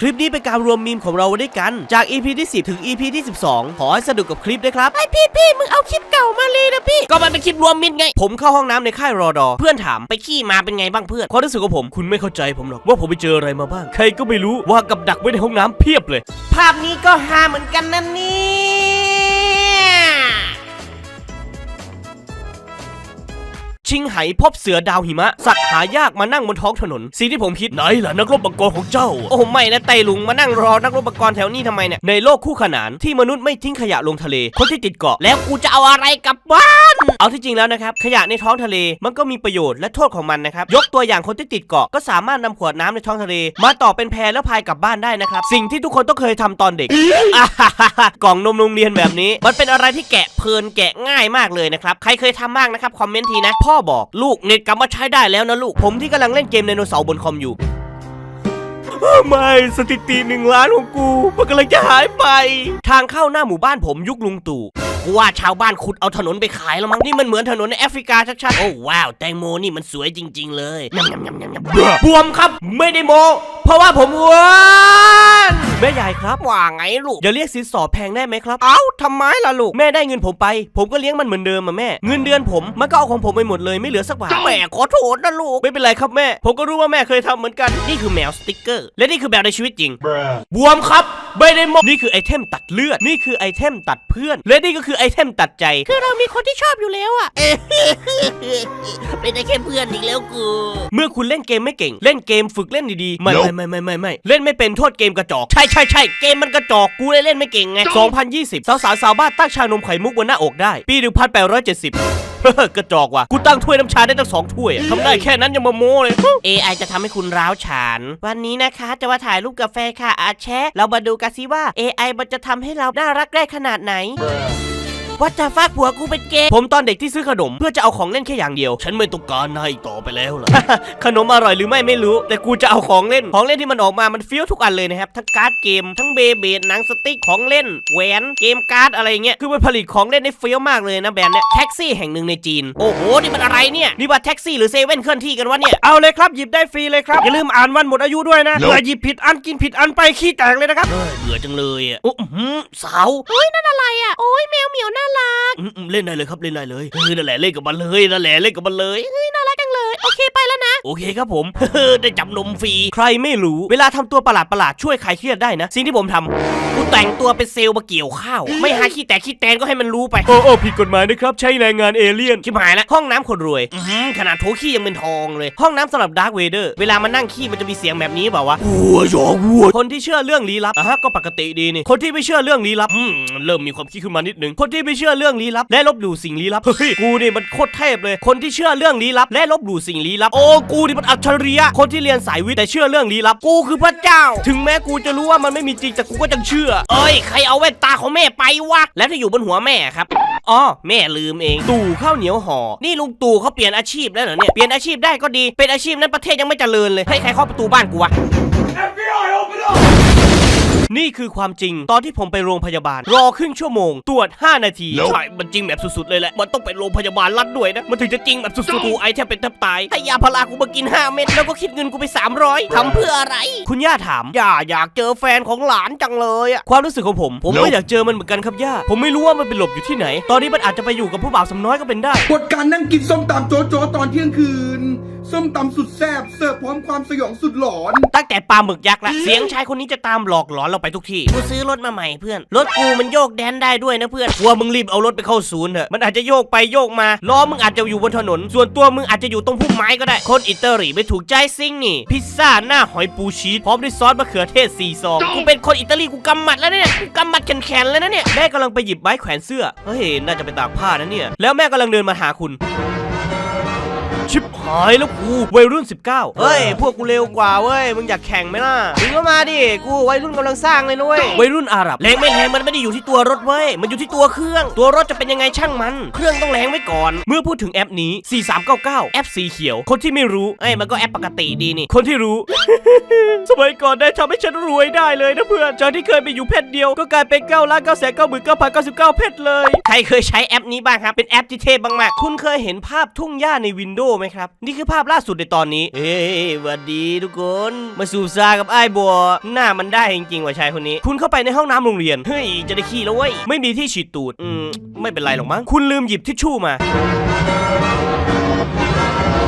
คลิปนี้เป็นการรวมมีมของเราไว้ด้วยกัน จาก EP ที่ 10 ถึง EP ที่ 12 ขอให้สนุกกับคลิปด้วยครับไอพี่พี่มึงเอาคลิปเก่ามาเลยนะพี่ ก็มันเป็นคลิปรวมมิตรไง ผมเข้าห้องน้ำในค่ายรอดอ เพื่อนถามไปขี้มาเป็นไงบ้างเพื่อนความรู้สึกของผมคุณไม่เข้าใจผมหรอกว่าผมไปเจออะไรมาบ้าง ใครก็ไม่รู้ว่ากับดักไว้ในห้องน้ำเพียบเลย ภาพนี้ก็ฮาเหมือนกันนะเนี่ ชิงไหพบเสือดาวหิมะ สัตว์หายากมานั่งบนท้องถนนสิ่งที่ผมคิดไหนล่ะนักรบมังกรของเจ้า โอ้ไม่นะไตลุงมานั่งรอนักรบอุปกรแถวนี้ทำไมเนี่ยในโลกคู่ขนานที่มนุษย์ไม่ทิ้งขยะลงทะเลคนที่ติดเกาะแล้วกูจะเอาอะไรกลับบ้านเอาที่จริงแล้วนะครับขยะในท้องทะเลมันก็มีประโยชน์และโทษของมันนะครับยกตัวอย่างคนที่ติดเกาะก็สามารถนำขวดน้ำในท้องทะเล มาต่อเป็นแพแล้วพายกลับบ้านได้นะครับสิ่งที่ทุกคนต้องเคยทำตอนเด็กอ่าฮ่าฮ่าฮ่ากล่องนมโรงเรียนแบบนี้ มันเป็นอะไรที่แกะเพลินแกะง่ายมากเลยนะครับใครเคยทำบ้างนะครับคอมเมนต์ทีนะพ่ออบอกลูกเน็ตกลับมาใช้ได้แล้วนะลูก ผมที่กำลังเล่นเกมไดโนเสาร์บนคอมอยู่ ไม่สถิติหนึ่งล้านของกู มันกำลังจะหายไป ทางเข้าหน้าหมู่บ้านผมยุคลุงตู่ กูว่าชาวบ้านขุดเอาถนนไปขายแล้วมั้งนี่มันเหมือนถนนในแอฟริกาชัดๆโอ้ว้าวแตงโมนี่มันสวยจริง ๆ เลยยำยำยำยำยำบวมครับ ไม่ได้โม เพราะว่าผมอ้วนแม่ใหญ่ครับว่าไงลูกอย่าเรียกสินสอดแพงได้ไหมครับ เอ้าทำไมล่ะลูกแม่ได้เงินผมไป ผมก็เลี้ยงมันเหมือนเดิมอะแม่ เงินเดือนผมมันก็เอาของผมไปหมดเลยไม่เหลือสักบาทแม่ขอโทษนะลูกไม่เป็นไรครับแม่ ผมก็รู้ว่าแม่เคยทำเหมือนกันนี่คือแมวสติ๊กเกอร์และนี่คือแบบในชีวิตจริงบวมครับไม่ได้โมนี่คือไอเทมตัดเลือดนี่คือไอเทมตัดเพื่อน และนี่ก็คือไอเทมตัดใจ คือเรามีคนที่ชอบอยู่แล้วอะเป็นได้แค่เพื่อนอีกแล้วกู เมื่อคุณเล่นเกมไม่เก่ง เล่นเกมฝึกเล่นดีๆไม่ไม่ไม่ไม่ไม่ไม่เล่นไม่เป็นโทษเกมกระจอกใช่ใช่ใช่เกมมันกระจอกกูเลยเล่นไม่เก่งไง 2020 สาวสาวๆสาวบ้านตั้งชานมไข่มุกบนหน้าอกได้ ปี 1870กระจอกว่ะ กูตั้งถ้วยน้ำชาได้ตั้งสองถ้วยอะทำได้แค่นั้นยังมาโม้เลย AI จะทำให้คุณร้าวฉาน วันนี้นะคะ จะมาถ่ายรูปกาแฟค่ะอาแชะเรามาดูกันสิว่า AI มันจะทำให้เราน่ารักได้ขนาดไหน ว่าจะฟากผัวกูเป็นเกย์ผมตอนเด็กที่ซื้อขนมเพื่อจะเอาของเล่นแค่อย่างเดียว ฉันไม่ต้องการนายอีกต่อไปแล้วล่ะ ขนมอร่อยหรือไม่ไม่รู้ แต่กูจะเอาของเล่น ของเล่นที่มันออกมามันเฟี้ยวทุกอันเลยนะครับ ทั้งการ์ดเกม ทั้งเบเบดหนังสติ๊ก ของเล่น แหวน เกมการ์ดอะไรเงี้ย คือมันผลิตของเล่นได้เฟี้ยวมากเลยนะแบรนด์เนี้ยแท็กซี่แห่งหนึ่งในจีน โอ้โห นี่มันอะไรเนี่ย นี่ว่าแท็กซี่หรือเซเว่นเคลื่อนที่กันวะเนี่ย เอาเลยครับ หยิบได้ฟรีเลยครับ อย่าลืมอ่านวันหมดอายุด้วยนะเผื่อหยิบผิดอันกินผิดอันไปขี้แตกเลยนะครับเอ้ยเบื่อจังเลยอะอุ๊ยอื้อหือสาวอะไรอะโอ้ยแมวเหมียวน่ารัก อืมอืมเล่นได้เลยครับเล่นได้เลยเออนั่นแหละเล่นกับมันเลยนั่นแหละเล่นกับมันเลยน่ารักจังเลยโอเคไปแล้วนะ โอเคครับผม ได้จับนมฟรี ใครไม่รู้ เวลาทำตัวประหลาดประหลาดๆช่วยใครเครียดได้นะ สิ่งที่ผมทำกูแต่งตัวเป็นเซลล์มาเกี่ยวข้าว ไม่หาขี้แต่ขี้แตนก็ให้มันรู้ไป โอ้โอ้ผิดกฎหมายนะครับ ใช้แรงงานเอเลี่ยนชิบหายแล้วห้องน้ำคนรวยอื้อหือขนาดโถขี้ยังเป็นทองเลย ห้องน้ำสำหรับดาร์ v เวเดอร์ เวลามันนั่งขี้มันจะมีเสียงแบบนี้เปล่าวะวัวหยอกวัวคนที่เชื่อเรื่องลี้ลับอะฮะก็ปกติดีนี่ คนที่ไม่เชื่อเรื่องลี้ลับอืมเริ่มมีความคิดขึ้นมานิดนึง คนที่ไม่เชื่อเรื่องลี้ลับ และลบหลู่สิ่งลี้ลับ เฮ้ย กูนี่มันโคตรเทพเลย คนที่เชื่อเรื่องลี้ลับ และลบหลู่สิ่งลี้ลับ โอ้กููนี่มันอัจฉริยะคนที่เรียนสายวิทย์แต่เชื่อเรื่องลี้ลับกูคือพระเจ้า ถึงแม้กูจะรู้ว่ามันไม่มีจริงแต่กูก็ยังเชื่อ เอ้ยใครเอาแว่นตาของแม่ไปวะแล้วที่อยู่บนหัวแม่ครับอ๋อแม่ลืมเอง ตู่ข้าวเหนียวห่อนี่ลุงตู่เขาเปลี่ยนอาชีพแล้วเหรอเนี่ยเปลี่ยนอาชีพได้ก็ดีเป็นอาชีพนั้นประเทศยังไม่เจริญเลยให้ใครเข้าประตูบ้านกูวะ นี่คือความจริงตอนที่ผมไปโรงพยาบาล รอครึ่งชั่วโมง ตรวจ 5 นาที ใช่ มันจริงแบบสุดๆเลยแหละ มันต้องไปโรงพยาบาลรัดด้วยนะ มันถึงจะจริงแบบสุดๆกูไอแทบเป็นแทบตายให้ยาพารากูมากิน 5 เม็ดแล้วก็คิดเงินกูไป 300ทำเพื่ออะไร คุณย่าถามย่าอยากเจอแฟนของหลานจังเลยอะความรู้สึกของผม ผมก็อยากเจอมันเหมือนกันครับย่า ผมไม่รู้ว่ามันไปหลบอยู่ที่ไหน ตอนนี้มันอาจจะไปอยู่กับผู้บ่าวสำน้อยก็เป็นได้กฎการนั่งกินส้มตำโจ๊ะโจ๊ะตอนเที่ยงคืน ส้มตำสุดแซ่บเสิร์ฟพร้อมความสยองสุดหลอน ตั้งแต่ปลาหมึกยักษ์ละเสียงชายคนนี้จะตามหลอกหลอนเราไปทุกที่กูซื้อรถมาใหม่เพื่อนรถกูมันโยกแดนได้ด้วยนะเพื่อนกลัวมึงรีบเอารถไปเข้าศูนย์เถอะมันอาจจะโยกไปโยกมาล้อมึงอาจจะอยู่บนถนน ส่วนตัวมึงอาจจะอยู่ตรงพุ่มไม้ก็ได้คนอิตาลีไม่ถูกใจซิงนี่ พิซซ่าหน้าหอยปูชีสพร้อมด้วยซอสมะเขือเทศสี่ซองกูเป็นคนอิตาลีกูกำหมัดแล้วเนี่ยกูกำหมัดแข็งๆเลยนะเนี่ยแม่กำลังไปหยิบไม้แขวนเสื้อเฮ้ยน่าจะไปตากผ้านะเนี่ยแล้วแม่กำลังเดินมาหาคุณ ชิบหายแล้วกูวัยรุ่น 19 เฮ้ย พวกกูเร็วกว่าเว้ย มึงอยากแข่งไหมล่ะ มึงก็มาดิ กูวัยรุ่นกำลังสร้างเลยนุ้ยวัยรุ่นอาหรับแรงไม่แรงมันไม่ได้อยู่ที่ตัวรถเว้ย มันอยู่ที่ตัวเครื่อง ตัวรถจะเป็นยังไงช่างมัน เครื่องต้องแรงไว้ก่อน เมื่อพูดถึงแอปนี้ 4399 แอปสีเขียว คนที่ไม่รู้เอ้ยมันก็แอปปกติดีนี่ คนที่รู้ สมัยก่อนได้ทำให้ฉันรวยได้เลยนะเพื่อนจากที่เคยไปอยู่เพชรเดียวก็กลายเป็น9ล้าน9 9 9 9 9 9เพชรเลย ใครเคยใช้แอปนี้บ้างครับ เป็นแอปที่เทพมากคุณเคยเห็นภาพทุ่งหญ้าในวินโดว์ไหมครับ นี่คือภาพล่าสุดในตอนนี้เอ้ยหวัดดีทุกคน มาสูบซากับไอ้ายบัว หน้ามันได้จริงๆว่ะชายคนนี้ คุณเข้าไปในห้องน้ำโรงเรียน เฮ้ย จะได้ขี้แล้วเว้ย ไม่มีที่ฉีดตูด อืม ไม่เป็นไรหรอกมั้ง คุณลืมหยิบทิชชู่มา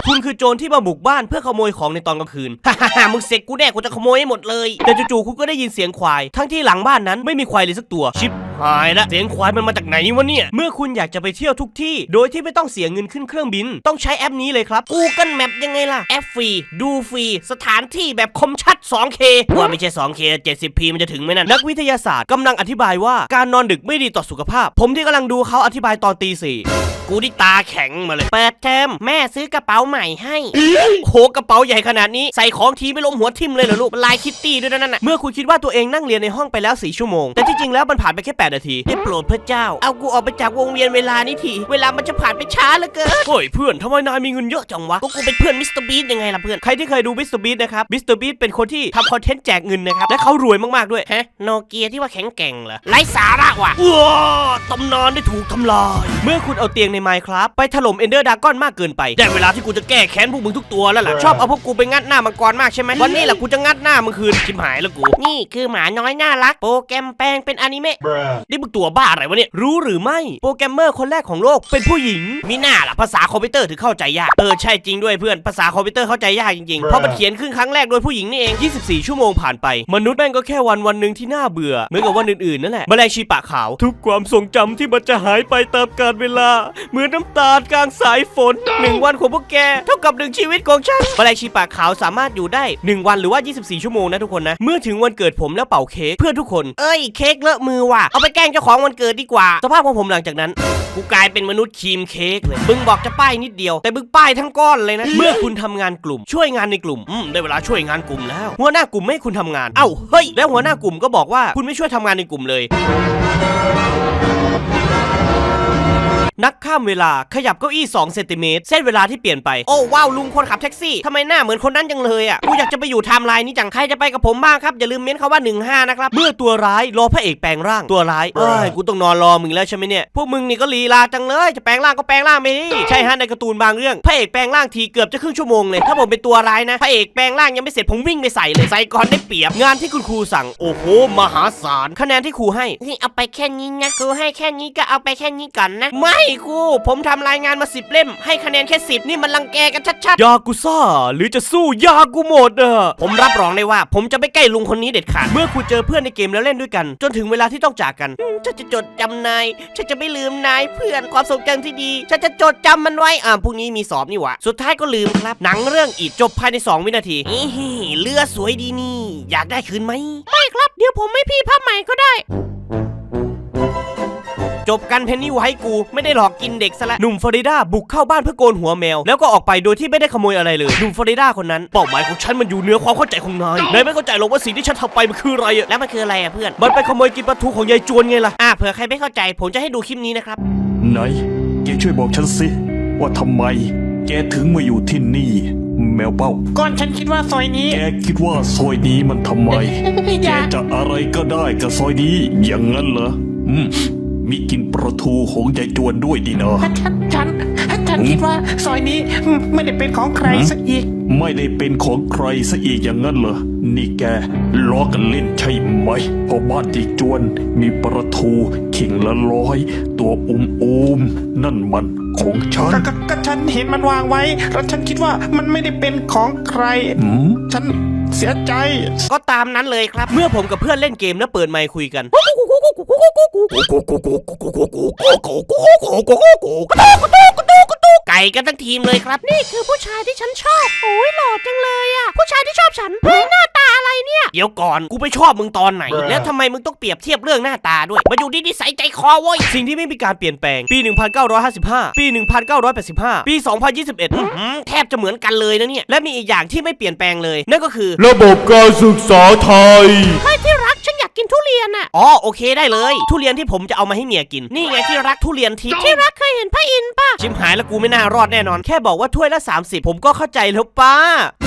คุณคือโจรที่มาบุกบ้านเพื่อขโมยของในตอนกลางคืน ฮ่าฮ่าฮ่ามึงเสร็จกูแน่กูจะขโมยให้หมดเลย แต่จู่ๆคุณก็ได้ยินเสียงควาย ทั้งที่หลังบ้านนั้นไม่มีควายเลยสักตัว ชิบหายละ เสียงควายมันมาจากไหนวะเนี่ย เมื่อคุณอยากจะไปเที่ยวทุกที่ โดยที่ไม่ต้องเสียเงินขึ้นเครื่องบิน ต้องใช้แอปนี้เลยครับ Google Map ยังไงล่ะ แอปฟรี ดูฟรี สถานที่แบบคมชัด 2K ว่าไม่ใช่ 2K 70p มันจะถึงไหมนั่น นักวิทยาศาสตร์กำลังอธิบายว่าการนอนดึกไม่ดีต่อสุขภาพ ผมที่กำลังดูเขาอธิบายตอนตีสี่ กูนี่ตาแข็งมาเลย เปิดเทอมแม่ซื้อกระเป๋าใหม่ให้ โหกระเป๋าใหญ่ขนาดนี้ ใส่ของทีไม่ล้มหัวทิ่มเลยเหรอลูกมันลายคิตตี้ด้วยนะนั่นน่ะเมื่อคุณคิดว่าตัวเองนั่งเรียนในห้องไปแล้ว4ชั่วโมง แต่ที่จริงแล้วมันผ่านไปแค่ 8 นาที ได้โปรดพระเจ้า เอากูออกไปจากวงเวียนเวลานี้ที เวลามันจะผ่านไปช้าเหลือเกินเฮ้ยเพื่อนทำไมนายมีเงินเยอะจังวะก็กูเป็นเพื่อนมิสเตอร์บีทยังไงล่ะเพื่อนใครที่เคยดูมิสเตอร์บีทนะครับมิสเตอร์บีทเป็นคนที่ทำคอนเทนต์แจกเงินนะครับและเขารวยมากๆด้วยฮะโนเกียที่ว่าแข็งแกร่งเหรอไร้สาระว่ะว้าตำนานได้ถูกทำลาย เมื่อคุณเอาเตียงใน Minecraft ไปถล่มเอนเดอร์ดากอนมากเกินไป ได้เวลาที่กูจะแก้แค้นพวกมึงทุกตัวแล้วล่ะ ชอบเอาพวกกูไปงัดหน้ามังกรมากใช่ไหมวันนี้แหละกูจะงัดหน้ามึงคืนชิมหายแล้วกู นี่คือหมาน้อยน่ารัก โปรแกรมแปลงเป็นอนิเมะ นี่มึงตัวบ้าอะไรวะเนี่ย รู้หรือไม่ โปรแกรมเมอร์คนแรกของโลกเป็นผู้หญิง มีหน้าล่ะภาษาคอมพิวเตอร์ถึงเข้าใจยาก เออใช่จริงด้วยเพื่อน ภาษาคอมพิวเตอร์เข้าใจยากจริงๆ เพราะมันเขียนขึ้นครั้งแรกโดยผู้หญิงนี่เอง 24 ชั่วโมงผ่านไป มนุษย์แม่งก็แค่วันวันหนึ่งที่น่าเบื่อ เหมือนกับวันอื่นๆนั่นแหละแมลงชีปะขาว ทุกความทรงจำที่มันจะหายไปตามกาลเวลาเหมือนน้ำตาลกลางสายฝนหนึ่งวันของพวกแก เท่ากับหนึ่งชีวิตของฉันแมลงชีปะขาวสามารถอยู่ได้หนึ่งวันหรือว่า 24 ชั่วโมงนะทุกคนนะ เมื่อถึงวันเกิดผมแล้วเป่าเค้กเพื่อทุกคน เอ้ยเค้กเลอะมือว่ะ เอาไปแกล้งเจ้าของวันเกิดดีกว่า สภาพของผมหลังจากนั้นกูกลายเป็นมนุษย์ครีมเค้กเลย มึงบอกจะป้ายนิดเดียว แต่มึงป้ายทั้งก้อนเลยนะ เมื่อคุณทำงานกลุ่ม ช่วยงานในกลุ่ม อืม ได้เวลาช่วยงานกลุ่มแล้ว หัวหน้ากลุ่มไม่ให้คุณทำงาน เอ้า เฮ้ย แล้วหัวหน้ากลุ่มก็บอกว่า คุณไม่ช่วยทำงานในกลุ่มเลย นักข้ามเวลาขยับเก้าอี้2เซนติเมตรเส้นเวลาที่เปลี่ยนไป โอ้ว้าวลุงคนขับแท็กซี่ทำไมหน้าเหมือนคนนั้นจังเลยอะกูอยากจะไปอยู่ไทม์ไลน์นี้จังใครจะไปกับผมบ้างครับ อย่าลืมเม้นคำว่า 15 นะครับ เมื่อตัวร้ายรอพระเอกแปลงร่างตัวร้ายเอ้ยกูต้องนอนรอมึงแล้วใช่ไหมเนี่ยพวกมึงนี่ก็ลีลาจังเลยจะแปลงร่างก็แปลงร่างไปดิใช่ฮะในการ์ตูนบางเรื่องพระเอกแปลงร่างทีเกือบจะครึ่งชั่วโมงเลยถ้าผมเป็นตัวร้ายนะพระเอกแปลงร่างยังไม่เสร็จผมวิ่งไปใส่เลยใส่ก่อนได้เปรียบงานที่คุณครูสั่งโอ้โหมหาศาลคะแนนที่ครูให้นี่เอาไปแค่นี้นะกูให้แค่นี้ก็เอาไปแค่นี้ก่อนนะไม่ครูผมทำรายงานมาสิบเล่ม ให้คะแนนแค่สิบนี่มันรังแกกันชัดยากุซ่าหรือจะสู้ยากุโหมดอะๆผมรับรองเลยว่า ผมจะไม่ใกล้ลุงคนนี้เด็ดขาดเมื่อคุณเจอเพื่อนในเกมแล้วเล่นด้วยกัน จนถึงเวลาที่ต้องจากกันฉันจะจดจำนายฉันจะไม่ลืมนายเพื่อนความทรงจำที่ดีฉันจะจดจำมันไว้อ่าพรุ่งนี้มีสอบนี่หวะสุดท้ายก็ลืมครับ หนังเรื่องอีดจบภายใน 2 วินาทีอีฮีเรือสวยดีนี่ อยากได้คืนไหมไม่ครับ เดี๋ยวผมไม่พี่ภาพใหม่ก็ได้ จบกันเพนนี่ไว้กูไม่ได้หลอกกินเด็กซะและหนุ่มฟลอริดาบุกเข้าบ้านเพื่อโกนหัวแมว แล้วก็ออกไปโดยที่ไม่ได้ขโมยอะไรเลยหนุ่มฟลอริดาคนนั้นเป้าหมายของฉันมันอยู่เหนือความเข้าใจของนายนายไม่เข้าใจหรอกว่าสิ่งที่ฉันทำไปมันคืออะไรอะแล้วมันคืออะไรอะเพื่อนมันไปขโมยกินปลาทูของยายจวนไงล่ะอ่าเผื่อใครไม่เข้าใจ ผมจะให้ดูคลิปนี้นะครับไหนแกช่วยบอกฉันสิ ว่าทำไม แกถึงมาอยู่ที่นี่ แมวเป้า ก่อนฉันคิดว่าซอยนี้ แกคิดว่าซอยนี้มันทำไม อแกยากจะอะไรก็ได้กับซอยนี้อย่างนั้นเหรออืม มีกินประทูของยายจวนด้วยดีนะฉันฉันฉันคิดว่าซอยนี้ไม่ได้เป็นของใครสักอีก ไม่ได้เป็นของใครซะอีกอย่างนั้นเหรอ นี่แกล้อกันเล่นใช่ไหมเพราะบ้านยายจวนมีประทูขิงละร้อย ตัวอุ้มอุมๆนั่นมันของฉันก็ก็ก็ฉันเห็นมันวางไว้ แล้วฉันคิดว่ามันไม่ได้เป็นของใครอืมฉันเสียใจ ก็ตามนั้นเลยครับ เมื่อผมกับเพื่อนเล่นเกมแล้วเปิดไมค์คุยกัน ไก่กันทั้งทีมเลยครับ นี่คือผู้ชายที่ฉันชอบ โอ้ยหล่อจังเลยอะ ผู้ชายที่ชอบฉันเฮ้ยหน้าตาอะไรเนี่ย เดี๋ยวก่อนกูไปชอบมึงตอนไหน แล้วทำไมมึงต้องเปรียบเทียบเรื่องหน้าตาด้วย มาอยู่ที่นิสัยใจคอเว้ย สิ่งที่ไม่มีการเปลี่ยนแปลง ปี 1955 ปี 1985 ปี 2021อืมแทบจะเหมือนกันเลยนะเนี่ย และมีอีกอย่างที่ไม่เปลี่ยนแปลงเลย นั่นก็คือ ระบบการศึกษาไทย ไม่ที่รักฉันอยาก กินทุเรียนอะอ๋อโอเคได้เลย ทุเรียนที่ผมจะเอามาให้เมียกิน นี่ไงที่รักทุเรียนทิพย์ที่รักเคยเห็นพระอินทร์ป่ะชิมหายแล้วกูไม่น่ารอดแน่นอน แค่บอกว่าถ้วยละ 30 ผมก็เข้าใจแล้วป้า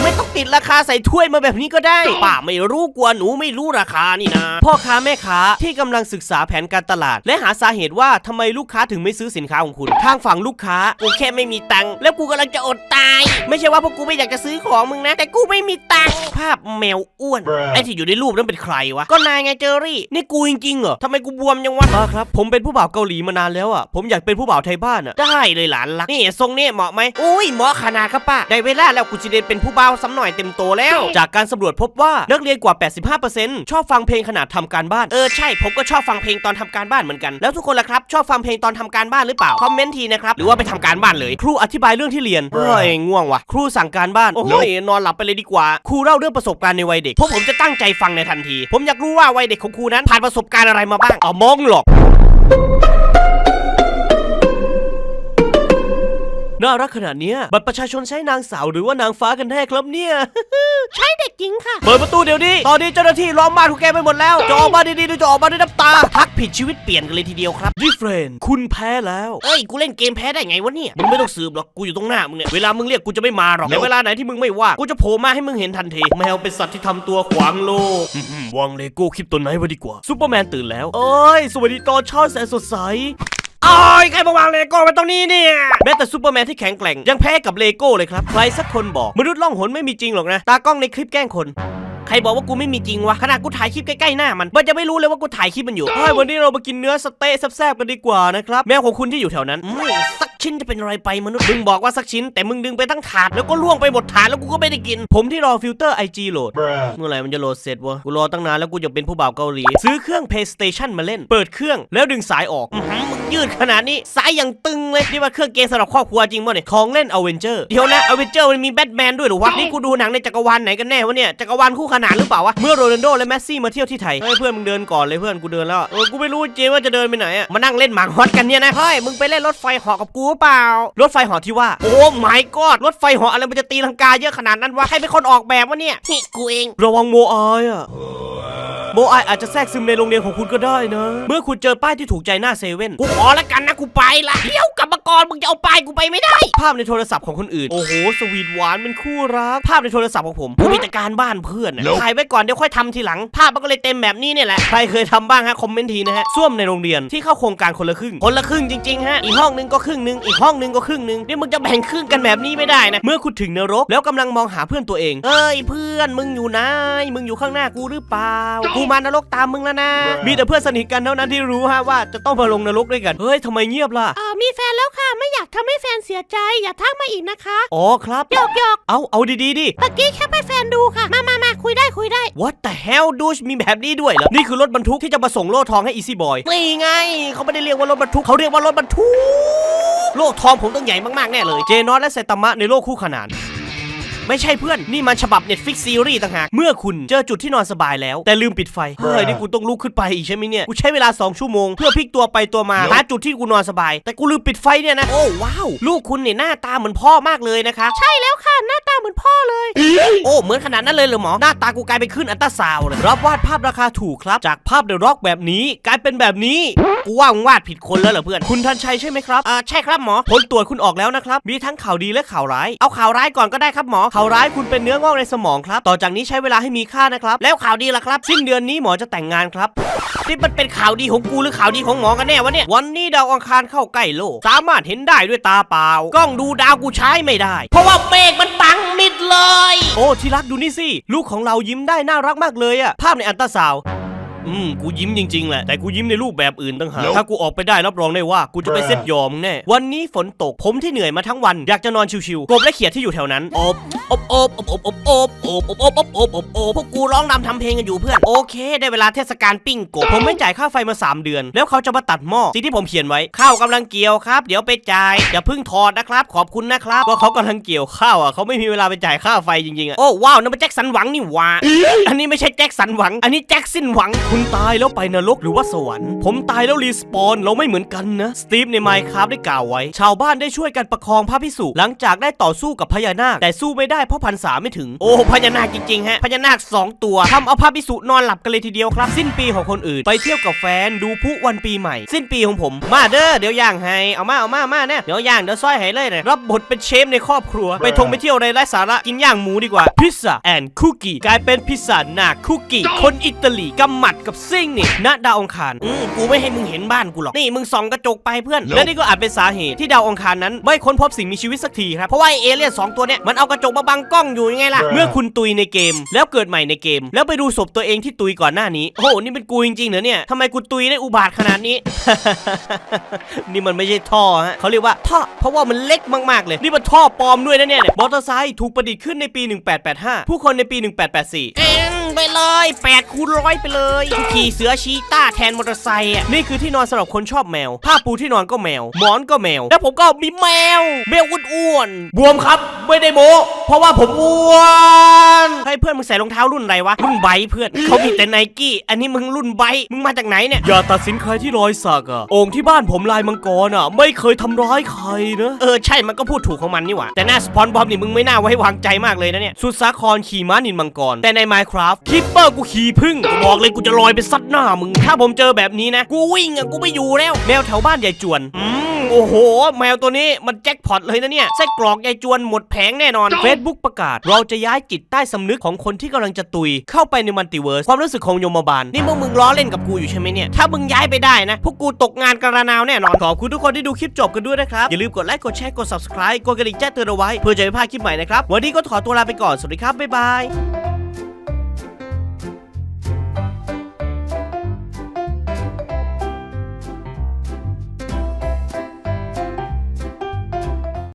ไม่ต้องติดราคาใส่ถ้วยมาแบบนี้ก็ได้ ป้าไม่รู้กลัวหนูไม่รู้ราคานี่นะ พ่อค้าแม่ค้าที่กำลังศึกษาแผนการตลาด และหาสาเหตุว่าทำไมลูกค้าถึงไม่ซื้อสินค้าของคุณ ทางฝั่งลูกค้ากูแค่ไม่มีตังค์แล้วกูกำลังจะอดตาย ไม่ใช่ว่าพวกกูไม่อยากจะซื้อของมึงนะ แต่กูไม่มีตังค์ภาพแมวอ้วนไอ้ที่อยู่ในรูปนั้นเป็นใครวะก็นายไงเจอรี่นี่กูจริงๆเหรอทำไมกูบวมยังวะป้าครับ ผมเป็นผู้บ่าวเกาหลีมานานแล้วอะ ผมอยากเป็นผู้บ่าวไทยบ้านอะ ได้เลยหลานรัก นี่ทรงนี้เหมาะไหมอุ้ยเหมาะขนาดครับป้า ได้เวลาแล้วกูจะเดินเป็นผู้เบาวซ้ำหน่อยเต็มโตแล้ว จากการสำรวจพบว่านักเรียนกว่า 85%ชอบฟังเพลงขณะทำการบ้าน เออใช่ ผมก็ชอบฟังเพลงตอนทำการบ้านเหมือนกัน แล้วทุกคนล่ะครับชอบฟังเพลงตอนทำการบ้านหรือเปล่า คอมเมนต์ทีนะครับ หรือว่าไปทำการบ้านเลย ครูอธิบายเรื่องที่เรียนเฮ้ยง่วงว่ะ ครูสั่งการบ้าน โอ้โหนอนหลับไปเลยดีกว่า ครูเล่าเรื่องประสบการณ์ในวัยเด็กพวกผมจะตั้งใจฟังในทันที ผมอยากรู้ว่าวัยเด็กของครูนั้นผ่านประสบการณ์อะไรมาบ้างเอามองหรอก น่ารักขนาดเนี้ยบัตรประชาชนใช้นางสาวหรือว่านางฟ้ากันแน่ครับเนี่ย ใช่เด็กจริงค่ะ เปิดประตูเดี๋ยวนี้ ตอนนี้เจ้าหน้าที่ล้อมบ้านทุกแกไปหมดแล้ว จะออกมาดีๆหรือจะออกมาด้วยน้ำตา ทักผิดชีวิตเปลี่ยนกันเลยทีเดียวครับดิเฟรนคุณแพ้แล้ว เอ้ย กูเล่นเกมแพ้ได้ไงวะเนี่ย มึงไม่ต้องสืบหรอก กูอยู่ตรงหน้ามึงเนี่ย เวลามึงเรียกกูจะไม่มาหรอกแต่เวลาไหนที่มึงไม่ว่ากูจะโผล่มาให้มึงเห็นทันที แมวเป็นสัตว์ที่ทำตัวขวางโลกอื้อหือวางเลโก้คลิปตัวไหนไว้ดีกว่าซูเปอร์แมนตื่นแล้วเอ้ยสวัสดีตอนเช้าแสนสดใสโอ้ยใครมาวางเลโก้ไว้ตรงนี้เนี่ยแม้แต่ซูเปอร์แมนที่แข็งแกร่งยังแพ้กับเลโก้เลยครับใครสักคนบอกมนุษย์ล่องหนไม่มีจริงหรอกนะตากล้องในคลิปแกล้งคน ใครบอกว่ากูไม่มีจริงวะขนาดกูถ่ายคลิปใกล้ๆหน้ามันมันจะไม่รู้เลยว่ากูถ่ายคลิปมันอยู่ใช่วันนี้เรามากินเนื้อสเต๊ะแซ่บๆกันดีกว่านะครับแมวของคุณที่อยู่แถวนั้นอืมสักชิ้นจะเป็นอะไรไปมนุษย์มึงบอกว่าสักชิ้น แต่มึงดึงไปทั้งถาดแล้วก็ล่วงไปหมดถาดแล้วกูก็ไม่ได้กิน ผมที่รอฟิลเตอร์ IG โหลดเมื่อไหร่มันจะโหลดเสร็จวะกูรอตั้งนานแล้วกูอยากเป็นผู้บ่าวเกาหลีซื้อเครื่อง PlayStation มาเล่น เปิดเครื่องแล้วดึงสายออกอื้อหือมึงยืดขนาดนี้สายอย่างตึงเลยนี่ว่าเครื่องเกมสำหรับครอบครัวจริงป่ะเนี่ยของเล่นอเวนเจอร์เดี๋ยวนะอเวนเจอร์มันมีแบทแมนด้วยเหรอวะนี่กูดูหนังในจักรวาลไหนกันแน่วะเนี่ยจักรวาลคู่ขนานหรือเปล่าวะ เมื่อโรนัลโดและแมสซี่มาเที่ยวที่ไทย เฮ้ยเพื่อนมึงเดินก่อนเลยเพื่อนกูเดินแล้ว เออกูไม่รู้จริงว่าจะเดินไปไหนอะมานั่งเล่นหมากฮอตกันเนี่ยนะเฮ้ยมึงไปเล่นรถไฟเหาะกับกูหรือเปล่า รถไฟเหอที่ว่า โอ้ไม่กอดรถไฟเหาะอะไรมันจะตีลังกาเยอะขนาดนั้นวะใครเป็นคนออกแบบวะเนี่ยนี่กูเองระวังโมอายอะ โมอายอาจจะแทรกซึมในโรงเรียนของคุณก็ได้นะ เมื่อคุณเจอป้ายที่ถูกใจหน้าเซเว่นกูขอแล้วกันนะกูไปละเดี๋ยวกลับมาก่อนมึงจะเอาไปกูไปไม่ได้ ภาพในโทรศัพท์ของคนอื่น โอ้โห สวีทหวานเป็นคู่รัก ภาพในโทรศัพท์ของผมกูมีแต่การบ้านเพื่อนน่ะถ่ายไว้ก่อนเดี๋ยวค่อยทำทีหลัง ภาพมันก็เลยเต็มแบบนี้เนี่ยแหละ ใครเคยทำบ้างฮะคอมเมนต์ทีนะฮะส้วมในโรงเรียนที่เข้าโครงการคนละครึ่ง คนละครึ่งจริงๆฮะ อีกห้องนึงก็ครึ่งนึง อีกห้องนึงก็ครึ่งนึงนี่มึงจะแบ่งครึ่งกันแบบนี้ไม่ได้นะ เมื่อคุณถึงนรกแล้วกำลังมองหาเพื่อนตัวเอง เอ้ยเพื่อนมึงอยู่ไหนมึงอยู่ข้างหน้ากูหรือเปล่า กูมานรกตามมึงแล้วนะ มีแต่เพื่อนสนิทกันเท่านั้นที่รู้ฮะว่าจะต้องมาลงนรกด้วยกัน เฮ้ยทำไมเงียบล่ะ เออมีแฟนแล้วค่ะ ไม่อยากทำให้แฟนเสียใจ อย่าทักมาอีกนะคะ อ๋อครับ หยอกหยอกเอาเอาดีๆดิ ตะกี้แค่ให้แฟนดูค่ะ มามามาคุยได้คุยได้ What the hell ดูชมีแบบนี้ด้วยเหรอ นี่คือรถบรรทุกที่จะมาส่งโล่ทองให้ Easy Boy นี่ไง เขาไม่ได้เรียกว่ารถบรรทุกเขาเรียกว่ารถบรรทุก โลกทองผมต้องใหญ่มากๆแน่เลย เจนอสและไซตามะในโลกคู่ขนาน ไม่ใช่เพื่อน นี่มันฉบับ Netflix ซีรีส์ต่างหาก เมื่อคุณเจอจุดที่นอนสบายแล้ว แต่ลืมปิดไฟ เฮ้ย นี่กูต้องลุกขึ้นไปอีกใช่ไหมเนี่ย กูใช้เวลา 2 ชั่วโมง เพื่อพลิกตัวไปตัวมาหาจุดที่กูนอนสบาย แต่กูลืมปิดไฟเนี่ยนะ โอ้ว้าว ลูกคุณเนี่ยหน้าตาเหมือนพ่อมากเลยนะคะ ใช่แล้วค่ะหน้าตา เหมือนพ่อเลย โอ้ เหมือนขนาดนั้นเลยเหรอหมอ หน้าตากูกลายเป็นขึ้นอัลตราซาวด์เลย รับวาดภาพราคาถูกครับ จากภาพเดอะร็อกแบบนี้กลายเป็นแบบนี้ กูว่ามึงวาดผิดคนแล้วเหรอเพื่อน คุณทันชัยใช่ไหมครับอ่าใช่ครับหมอ ผลตรวจคุณออกแล้วนะครับ มีทั้งข่าวดีและข่าวร้าย เอาข่าวร้ายก่อนก็ได้ครับหมอ ข่าวร้ายคุณเป็นเนื้องอกในสมองครับ ต่อจากนี้ใช้เวลาให้มีค่านะครับ แล้วข่าวดีล่ะครับสิ้นเดือนนี้หมอจะแต่งงานครับนี่มันเป็นข่าวดีของกูหรือข่าวดีของหมอกันแน่วะเนี่ย วันนี้ดาวอังคารเข้าใกล้โลก สามารถเห็นได้ด้วยตาเปล่า กล้องดูดาวกูใช้ไม่ได้ เพราะว่าเมฆมันบังมิดเลย โอ้ที่รักดูนี่สิ ลูกของเรายิ้มได้น่ารักมากเลยอะภาพในอันตราสาวด์ อืมกูยิ้มจริงๆแหละแต่กูยิ้มในรูปแบบอื่นตั้งหากถ้ากูออกไปได้รับรองได้ว่ากูจะไปเซ็ตยอมแน่วันนี้ฝนตกผมที่เหนื่อยมาทั้งวัน อยากจะนอนชิวๆกบและเขียดที่อยู่แถวนั้นอบอบอบอบอบอบอบอบอบอบอบอบอบอบพวกกูร้องรำทำเพลงกันอยู่เพื่อนโอเค ได้เวลาเทศกาลปิ้งกบผมไม่จ่ายค่าไฟมา 3 เดือน แล้วเขาจะมาตัดหม้อสิ่งที่ผมเขียนไว้ข้าวกำลังเกี่ยวครับ เดี๋ยวไปจ่ายอย่าเพึ่งถอดนะครับ ขอบคุณนะครับว่าเขากำลังเกี่ยวข้าวอะเขาไม่มีเวลาไปจ่ายค่าไฟจริงๆอะโอ้ว้าวนั่นมันแจ็คสันหวังนี่หว่าอันนี้ไม่ใช่แจ็คสันหวัง อันนี้แจ็คสินหวังคุณตายแล้วไปนรกหรือว่าสวรรค์ ผมตายแล้วรีสปอนเราไม่เหมือนกันนะสตีฟใน Minecraft ได้กล่าวไว้ ชาวบ้านได้ช่วยกันประคองพระพิสุหลังจากได้ต่อสู้กับพญานาค แต่สู้ไม่ได้เพราะพันษาไม่ถึง โอ้พญานาคจริงๆฮะพญานาคสองตัวทำเอาพระพิสุนอนหลับกันเลยทีเดียวครับ สิ้นปีของคนอื่น ไปเที่ยวกับแฟนดูพลุวันปีใหม่ สิ้นปีของผมมาเด้อเดี๋ยวย่างให้เอามาเอามามาเนี่เดี๋ยวย่างเดี๋ยวซอยให้เลยนะรับบทเป็นเชฟในครอบครัว ไปทงไปเที่ยวในไร้สาระกินย่างหมูดีกว่าพิซซ่าแอนด์คุกกี้กลายเป็นพิซซ่าหนาคุกกี้คนอิตาลีกำหมัดกับซิ่งนี่ณดาวองคารอืมกูไม่ให้มึงเห็นบ้านกูหรอกนี่มึงส่องกระจกไปเพื่อน และนี่ก็อาจเป็นสาเหตุที่ดาวองคารนั้น ไม่ค้นพบสิ่งมีชีวิตสักทีครับเพราะว่าไอ้เอเลี่ยนสองตัวเนี้ยมันเอากระจกมาบังกล้องอยู่ยังไงล่ะเมื่อคุณตุยในเกม แล้วเกิดใหม่ในเกม แล้วไปดูศพตัวเองที่ตุยก่อนหน้านี้โอ้โหนี่เป็นกูจริงๆเหรอเนี่ยทำไมกูตุยได้อุบาทขนาดนี้ นี่มันไม่ใช่ท่อฮะเขาเรียกว่าท่อเพราะว่ามันเล็กมากๆเลยนี่มันท่อปลอมด้วยนะเนี่ยมอเตอร์ไซค์ถูกประดิษฐ์ขึ้นในปี 1885 ผู้คนในปี 1884เอ็น ไปเลย8คูณร้อยไปเลยขี่เสือชีต้าแทนมอเตอร์ไซค์อะนี่คือที่นอนสำหรับคนชอบแมว ผ้าปูที่นอนก็แมว หมอนก็แมว แล้วผมก็มีแมวแมวอ้วนๆบวมครับ ไม่ได้โมเพราะว่าผมอ้วนให้เพื่อนมึงใส่รองเท้ารุ่นอะไรวะรุ่นไบค์เพื่อนเขามีแต่ไนกี้อันนี้มึงรุ่นไบค์มึงมาจากไหนเนี่ยอย่าตัดสินใครที่รอยสักอะองค์ที่บ้านผมลายมังกรอะไม่เคยทำร้ายใครนะเออใช่มันก็พูดถูกของมันนี่หว่าแต่หน้าสปอนบอมนี่มึงไม่น่าไว้วางใจมากเลยนะเนี่ยสุดสาครขี่ม้านินมังกร แต่ใน Minecraft คิปเปอร์กูขี่พึ่งกูบอกเลยกูจะลอยไปซัดหน้ามึง ถ้าผมเจอแบบนี้นะ กูวิ่งอะกูไม่อยู่แล้วแมวแถวบ้านยายจวนอืม โอ้โห แมวตัวนี้มันแจ็คพอตเลยนะเนี่ยไส้กรอกยายจวนหมดแผงแน่นอน Facebook ประกาศ เราจะย้ายจิตใต้สำนึกของคนที่กำลังจะตุย เข้าไปในมัลติเวิร์สความรู้สึกของโยมบาลนี่พวกมึงล้อเล่นกับกูอยู่ใช่ไหมเนี่ยถ้ามึงย้ายไปได้นะพวกกูตกงานกระนาวแน่นอนขอบคุณทุกคนที่ดูคลิปจบกันด้วยนะครับอย่าลืมกดไลค์กดแชร์กด subscribe กดกระดิ่งแจ้งเตือนเอาไว้เพื่อจะไม่พลาดคลิปใหม่นะครับวันนี้ก็ขอตัวลาไปก่อนสวัสดีครับบ๊ายบาย